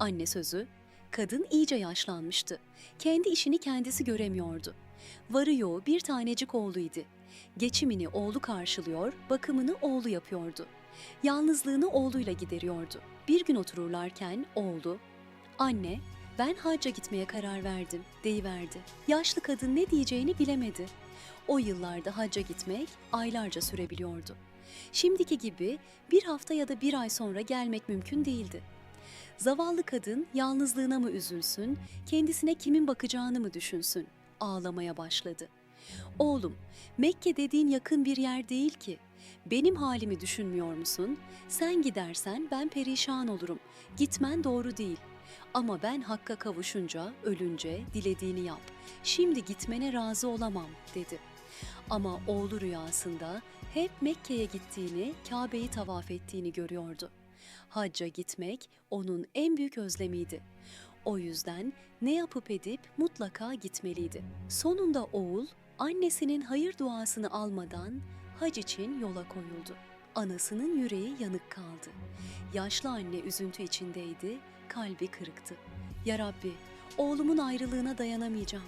Anne sözü, kadın iyice yaşlanmıştı. Kendi işini kendisi göremiyordu. Varı yoğu bir tanecik oğluydu. Geçimini oğlu karşılıyor, bakımını oğlu yapıyordu. Yalnızlığını oğluyla gideriyordu. Bir gün otururlarken oğlu, "Anne, ben hacca gitmeye karar verdim." deyiverdi. Yaşlı kadın ne diyeceğini bilemedi. O yıllarda hacca gitmek aylarca sürebiliyordu. Şimdiki gibi bir hafta ya da bir ay sonra gelmek mümkün değildi. Zavallı kadın yalnızlığına mı üzülsün, kendisine kimin bakacağını mı düşünsün? Ağlamaya başladı. Oğlum, Mekke dediğin yakın bir yer değil ki. Benim halimi düşünmüyor musun? Sen gidersen ben perişan olurum. Gitmen doğru değil. Ama ben hakka kavuşunca, ölünce dilediğini yap. Şimdi gitmene razı olamam, dedi. Ama oğlu rüyasında hep Mekke'ye gittiğini, Kabe'yi tavaf ettiğini görüyordu. Hacca gitmek onun en büyük özlemiydi. O yüzden ne yapıp edip mutlaka gitmeliydi. Sonunda oğul annesinin hayır duasını almadan hac için yola koyuldu. Anasının yüreği yanık kaldı. Yaşlı anne üzüntü içindeydi, kalbi kırıktı. Ya Rabbi, oğlumun ayrılığına dayanamayacağım.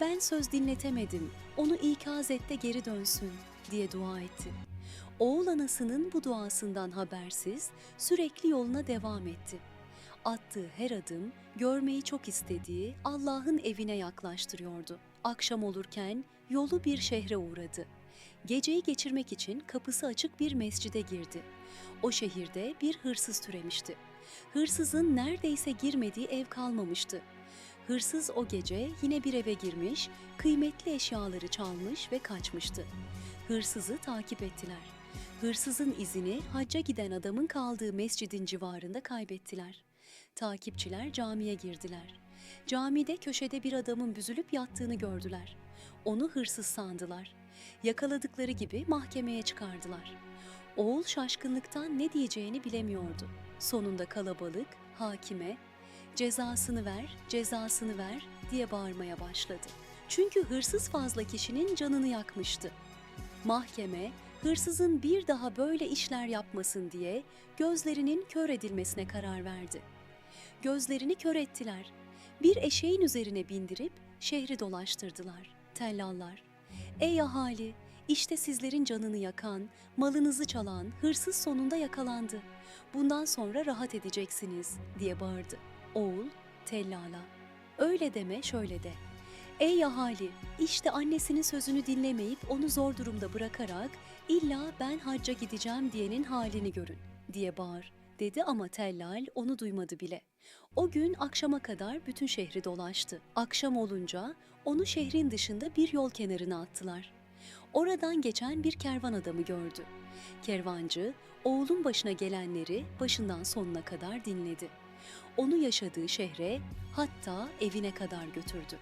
Ben söz dinletemedim, onu ikaz et de geri dönsün diye dua etti. Oğul anasının bu duasından habersiz sürekli yoluna devam etti. Attığı her adım görmeyi çok istediği Allah'ın evine yaklaştırıyordu. Akşam olurken yolu bir şehre uğradı. Geceyi geçirmek için kapısı açık bir mescide girdi. O şehirde bir hırsız türemişti. Hırsızın neredeyse girmediği ev kalmamıştı. Hırsız o gece yine bir eve girmiş, kıymetli eşyaları çalmış ve kaçmıştı. Hırsızı takip ettiler. Hırsızın izini hacca giden adamın kaldığı mescidin civarında kaybettiler. Takipçiler camiye girdiler. Camide köşede bir adamın büzülüp yattığını gördüler. Onu hırsız sandılar. Yakaladıkları gibi mahkemeye çıkardılar. Oğul şaşkınlıktan ne diyeceğini bilemiyordu. Sonunda kalabalık hakime cezasını ver, cezasını ver diye bağırmaya başladı. Çünkü hırsız fazla kişinin canını yakmıştı. Mahkeme, hırsızın bir daha böyle işler yapmasın diye gözlerinin kör edilmesine karar verdi. Gözlerini kör ettiler. Bir eşeğin üzerine bindirip şehri dolaştırdılar. Tellallar, ''Ey ahali, işte sizlerin canını yakan, malınızı çalan hırsız sonunda yakalandı. Bundan sonra rahat edeceksiniz.'' diye bağırdı. Oğul, tellala, ''Öyle deme, şöyle de.'' Ey ahali, işte annesinin sözünü dinlemeyip onu zor durumda bırakarak illa ben hacca gideceğim diyenin halini görün diye bağır dedi ama tellal onu duymadı bile. O gün akşama kadar bütün şehri dolaştı. Akşam olunca onu şehrin dışında bir yol kenarına attılar. Oradan geçen bir kervan adamı gördü. Kervancı oğlun başına gelenleri başından sonuna kadar dinledi. Onu yaşadığı şehre hatta evine kadar götürdü.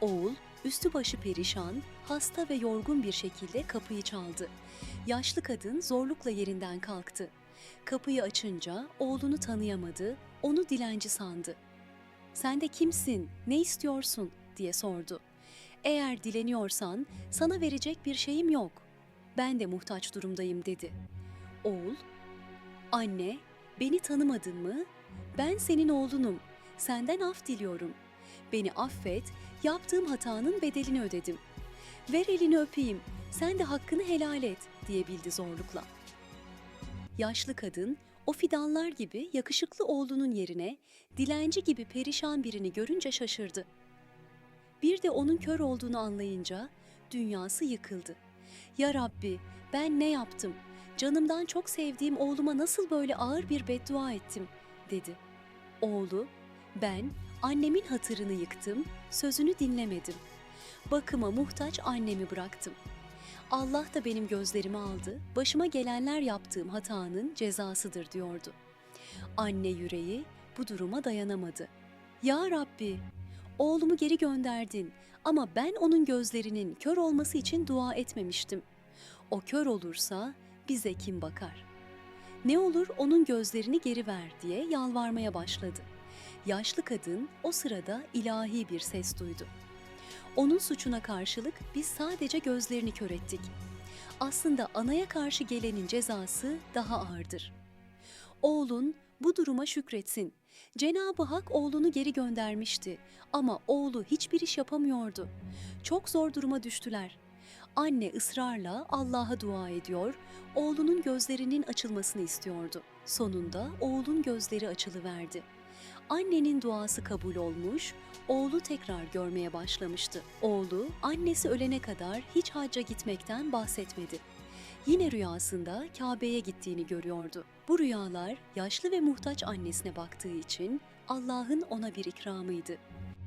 Oğul üstü başı perişan, hasta ve yorgun bir şekilde kapıyı çaldı. Yaşlı kadın zorlukla yerinden kalktı. Kapıyı açınca oğlunu tanıyamadı, onu dilenci sandı. "Sen de kimsin? Ne istiyorsun?" diye sordu. "Eğer dileniyorsan sana verecek bir şeyim yok. Ben de muhtaç durumdayım." dedi. Oğul, "Anne, beni tanımadın mı? Ben senin oğlunum. Senden af diliyorum. Beni affet, yaptığım hatanın bedelini ödedim. Ver elini öpeyim, sen de hakkını helal et diyebildi zorlukla. Yaşlı kadın o fidanlar gibi yakışıklı oğlunun yerine dilenci gibi perişan birini görünce şaşırdı. Bir de onun kör olduğunu anlayınca dünyası yıkıldı. Ya Rabbi ben ne yaptım? Canımdan çok sevdiğim oğluma nasıl böyle ağır bir beddua ettim dedi. Oğlu ben annemin hatırını yıktım, sözünü dinlemedim. Bakıma muhtaç annemi bıraktım. Allah da benim gözlerimi aldı, başıma gelenler yaptığım hatanın cezasıdır diyordu. Anne yüreği bu duruma dayanamadı. Ya Rabbi, oğlumu geri gönderdin ama ben onun gözlerinin kör olması için dua etmemiştim. O kör olursa bize kim bakar? Ne olur onun gözlerini geri ver diye yalvarmaya başladı. Yaşlı kadın o sırada ilahi bir ses duydu. Onun suçuna karşılık biz sadece gözlerini kör ettik. Aslında anaya karşı gelenin cezası daha ağırdır. Oğlun bu duruma şükretsin. Cenab-ı Hak oğlunu geri göndermişti ama oğlu hiçbir iş yapamıyordu. Çok zor duruma düştüler. Anne ısrarla Allah'a dua ediyor, oğlunun gözlerinin açılmasını istiyordu. Sonunda oğlun gözleri açılıverdi. Annenin duası kabul olmuş, oğlu tekrar görmeye başlamıştı. Oğlu annesi ölene kadar hiç hacca gitmekten bahsetmedi. Yine rüyasında Kabe'ye gittiğini görüyordu. Bu rüyalar yaşlı ve muhtaç annesine baktığı için Allah'ın ona bir ikramıydı.